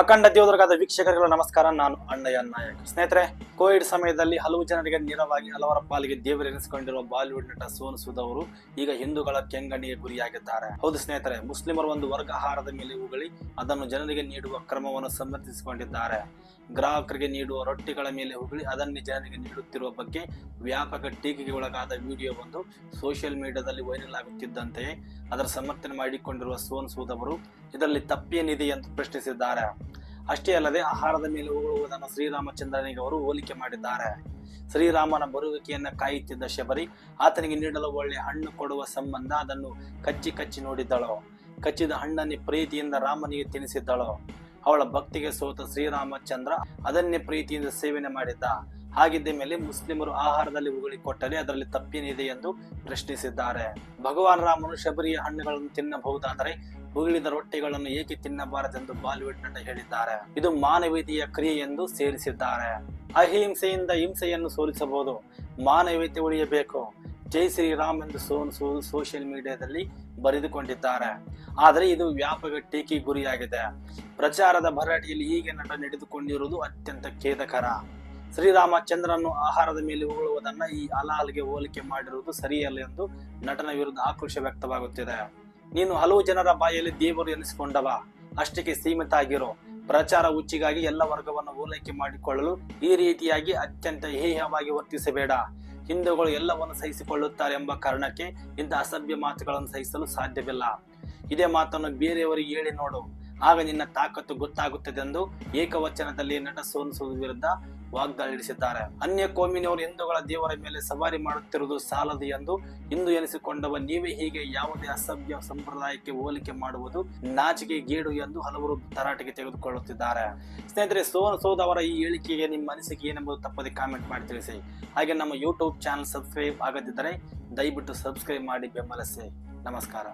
ಅಖಂಡ ದೇವದುರ್ಗದ ವೀಕ್ಷಕರಿಗೆ ನಮಸ್ಕಾರ. ನಾನು ಅಣ್ಣಯ್ಯ ನಾಯಕ್. ಸ್ನೇಹಿತರೆ, ಕೋವಿಡ್ ಸಮಯದಲ್ಲಿ ಹಲವು ಜನರಿಗೆ ನೇರವಾಗಿ ಹಲವರ ಪಾಲಿಗೆ ದೇವರೆನಿಸಿಕೊಂಡಿರುವ ಬಾಲಿವುಡ್ ನಟ ಸೋನು ಸೂದ್ ಅವರು ಈಗ ಹಿಂದೂಗಳ ಕೆಂಗಣ್ಣಿಗೆ ಗುರಿಯಾಗಿದ್ದಾರೆ. ಹೌದು ಸ್ನೇಹಿತರೆ, ಮುಸ್ಲಿಮರು ಒಂದು ವರ್ಗ ಆಹಾರದ ಮೇಲೆ ಉಗುಳಿ ಅದನ್ನು ಜನರಿಗೆ ನೀಡುವ ಕ್ರಮವನ್ನು ಸಮರ್ಥಿಸಿಕೊಂಡಿದ್ದಾರೆ ಗ್ರಾಹಕರಿಗೆ ನೀಡುವ ರೊಟ್ಟಿಗಳ ಮೇಲೆ ಉಗುಳಿ ಅದನ್ನೇ ಜನರಿಗೆ ನೀಡುತ್ತಿರುವ ಬಗ್ಗೆ ವ್ಯಾಪಕ ಟೀಕೆಗೆ ಒಳಗಾದ ವಿಡಿಯೋ ಒಂದು ಸೋಷಿಯಲ್ ಮೀಡಿಯಾದಲ್ಲಿ ವೈರಲ್ ಆಗುತ್ತಿದ್ದಂತೆಯೇ ಅದರ ಸಮರ್ಥನೆ ಮಾಡಿಕೊಂಡಿರುವ ಸೋನು ಸೂದ್ ಅವರು ಇದರಲ್ಲಿ ತಪ್ಪೇನಿದೆ ಎಂದು ಪ್ರಶ್ನಿಸಿದ್ದಾರೆ. ಅಷ್ಟೇ ಅಲ್ಲದೆ ಆಹಾರದ ಮೇಲೆ ಉಗುಳುವುದನ್ನು ಶ್ರೀರಾಮಚಂದ್ರನಿಗೆ ಅವರು ಹೋಲಿಕೆ ಮಾಡಿದ್ದಾರೆ. ಶ್ರೀರಾಮನ ಬರುವಿಕೆಯನ್ನ ಕಾಯುತ್ತಿದ್ದ ಶಬರಿ ಆತನಿಗೆ ನೀಡಲು ಒಳ್ಳೆ ಹಣ್ಣು ಕೊಡುವ ಸಂಬಂಧ ಅದನ್ನು ಕಚ್ಚಿ ಕಚ್ಚಿ ನೋಡಿದ್ದಳು. ಕಚ್ಚಿದ ಹಣ್ಣನ್ನೇ ಪ್ರೀತಿಯಿಂದ ರಾಮನಿಗೆ ತಿನ್ನಿಸಿದ್ದಳು. ಅವಳ ಭಕ್ತಿಗೆ ಸೋತ ಶ್ರೀರಾಮಚಂದ್ರ ಅದನ್ನೇ ಪ್ರೀತಿಯಿಂದ ಸೇವನೆ ಮಾಡಿದ್ದ. ಹಾಗಿದ್ದ ಮೇಲೆ ಮುಸ್ಲಿಮರು ಆಹಾರದಲ್ಲಿ ಉಗುಳಿ ಕೊಟ್ಟರೆ ಅದರಲ್ಲಿ ತಪ್ಪೇನಿದೆ ಎಂದು ಪ್ರಶ್ನಿಸಿದ್ದಾರೆ. ಭಗವಾನ್ ರಾಮನು ಶಬರಿಯ ಹಣ್ಣುಗಳನ್ನು ತಿನ್ನಬಹುದಾದರೆ ಉಗುಳಿದ ರೊಟ್ಟಿಗಳನ್ನು ಏಕೆ ತಿನ್ನಬಾರದೆಂದು ಬಾಲಿವುಡ್ ನಟ ಹೇಳಿದ್ದಾರೆ. ಇದು ಮಾನವೀಯತೆಯ ಕ್ರಿಯೆ ಎಂದು ಸೇರಿಸಿದ್ದಾರೆ. ಅಹಿಂಸೆಯಿಂದ ಹಿಂಸೆಯನ್ನು ಸೋಲಿಸಬಹುದು. ಮಾನವೀಯತೆ ಉಳಿಯಬೇಕು. ಜೈ ಶ್ರೀರಾಮ್ ಎಂದು ಸೋನ್ ಸೋಲ್ ಸೋಷಿಯಲ್ ಮೀಡಿಯಾದಲ್ಲಿ ಬರೆದುಕೊಂಡಿದ್ದಾರೆ. ಆದರೆ ಇದು ವ್ಯಾಪಕ ಟೀಕೆ ಗುರಿಯಾಗಿದೆ ಪ್ರಚಾರದ ಭರಾಟೆಯಲ್ಲಿ ಹೀಗೆ ನಟ ನಡೆದುಕೊಂಡಿರುವುದು ಅತ್ಯಂತ ಖೇದಕರ. ಶ್ರೀರಾಮಚಂದ್ರನು ಆಹಾರದ ಮೇಲೆ ಉಗುಳುವುದನ್ನ ಈ ಅಲಾಲ್ಗೆ ಹೋಲಿಕೆ ಮಾಡಿರುವುದು ಸರಿಯಲ್ಲ ಎಂದು ನಟನ ವಿರುದ್ಧ ಆಕ್ರೋಶ ವ್ಯಕ್ತವಾಗುತ್ತಿದೆ. ನೀನು ಹಲವು ಜನರ ಬಾಯಲ್ಲಿ ದೇವರು ಎನಿಸಿಕೊಂಡವ. ಅಷ್ಟಕ್ಕೆ ಸೀಮಿತ ಆಗಿರೋ ಪ್ರಚಾರ ಹುಚ್ಚಿಗಾಗಿ ಎಲ್ಲ ವರ್ಗವನ್ನು ಓಲೈಕೆ ಮಾಡಿಕೊಳ್ಳಲು ಈ ರೀತಿಯಾಗಿ ಅತ್ಯಂತ ಹೇಯವಾಗಿ ವರ್ತಿಸಬೇಡ. ಹಿಂದೂಗಳು ಎಲ್ಲವನ್ನು ಸಹಿಸಿಕೊಳ್ಳುತ್ತಾರೆ ಎಂಬ ಕಾರಣಕ್ಕೆ ಇಂಥ ಅಸಭ್ಯ ಮಾತುಗಳನ್ನು ಸಹಿಸಲು ಸಾಧ್ಯವಿಲ್ಲ. ಇದೇ ಮಾತನ್ನು ಬೇರೆಯವರಿಗೆ ಹೇಳಿ ನೋಡು. ಆಗ ನಿನ್ನ ತಾಕತ್ತು ಗೊತ್ತಾಗುತ್ತದೆ ಎಂದು ಏಕವಚನದಲ್ಲಿ ನಟ ಸೋನಿಸುವುದರ ವಿರುದ್ಧ ವಾಗ್ದಾಳಿ ನಡೆಸಿದ್ದಾರೆ ಅನ್ಯ ಕೋಮಿನವರು ಹಿಂದೂಗಳ ದೇವರ ಮೇಲೆ ಸವಾರಿ ಮಾಡುತ್ತಿರುವುದು ಸಾಲದು ಎಂದು ಹಿಂದೂ ಎನಿಸಿಕೊಂಡವ, ನೀವೇ ಹೀಗೆ ಯಾವುದೇ ಅಸಭ್ಯ ಸಂಪ್ರದಾಯಕ್ಕೆ ಹೋಲಿಕೆ ಮಾಡುವುದು ನಾಚಿಕೆ, ಗೇಡು ಎಂದು ಹಲವರು ತರಾಟೆಗೆ ತೆಗೆದುಕೊಳ್ಳುತ್ತಿದ್ದಾರೆ. ಸ್ನೇಹಿತರೆ, ಸೋನು ಸೋದ್ ಅವರ ಈ ಹೇಳಿಕೆಗೆ ನಿಮ್ಮ ಅನಿಸಿಕೆ ಏನೆಂಬುದು ತಪ್ಪದೆ ಕಾಮೆಂಟ್ ಮಾಡಿ ತಿಳಿಸಿ. ಹಾಗೆ ನಮ್ಮ ಯೂಟ್ಯೂಬ್ ಚಾನಲ್ ಸಬ್ಸ್ಕ್ರೈಬ್ ಆಗದಿದ್ದರೆ ದಯವಿಟ್ಟು ಸಬ್ಸ್ಕ್ರೈಬ್ ಮಾಡಿ ಬೆಂಬಲಿಸಿ. ನಮಸ್ಕಾರ.